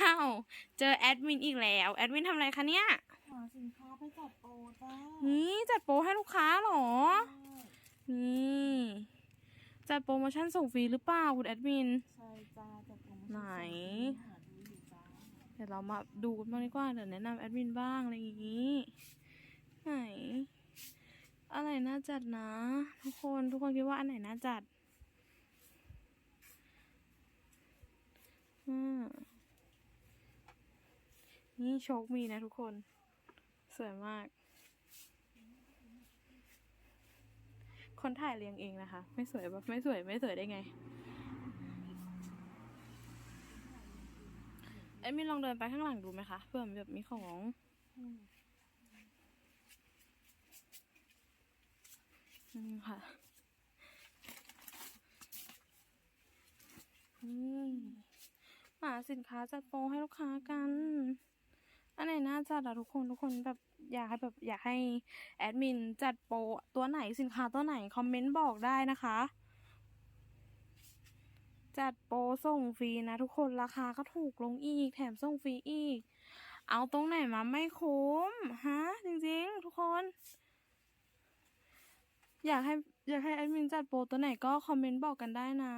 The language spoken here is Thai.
อ้าวเจอแอดมินอีกแล้ว แอดมินทำอะไรคะเนี่ย หาสินค้าไปจัดโปรจ้านี่จัดโปรให้ลูกค้าเหรอใช่นี่จัดโปรโมชั่นส่งฟรีหรือเปล่าคุณแอดมิน ใช่จ้าจัดโปรโมชั่นไหน หาดูอยู่จ้าเดี๋ยวเรามาดูกันบ้างดีกว่าเดี๋ยวแนะนำแอดมินบ้างอะไรอย่างนี้ ไหน อะไรน่าจัดนะ ทุกคนทุกคนคิดว่าอันไหนน่าจัดอืม นี่โชคมีนะทุกคน สวยมาก คนถ่ายเรียงเองนะคะ ไม่สวยแบบไม่สวยไม่สวยได้ไง เอ้ยมีลองเดินไปข้างหลังดูไหมคะเผื่อมันแบบมีของอืมค่ะนี่หาสินค้าจัดโปรให้ลูกค้ากัน อันไหนน่าจัดอะทุกคนทุกคนแบบอยากให้แบบอยากให้แอดมินจัดโปรตัวไหนสินค้าตัวไหนคอมเมนต์บอกได้นะคะ จัดโปรส่งฟรีนะทุกคนราคาก็ถูกลงอีก แถมส่งฟรีอีก เอาตรงไหนมาไม่คุ้มฮะจริงๆ ทุกคน อยากให้อยากให้แอดมินจัดโปรตัวไหนก็คอมเมนต์บอกกันได้นะ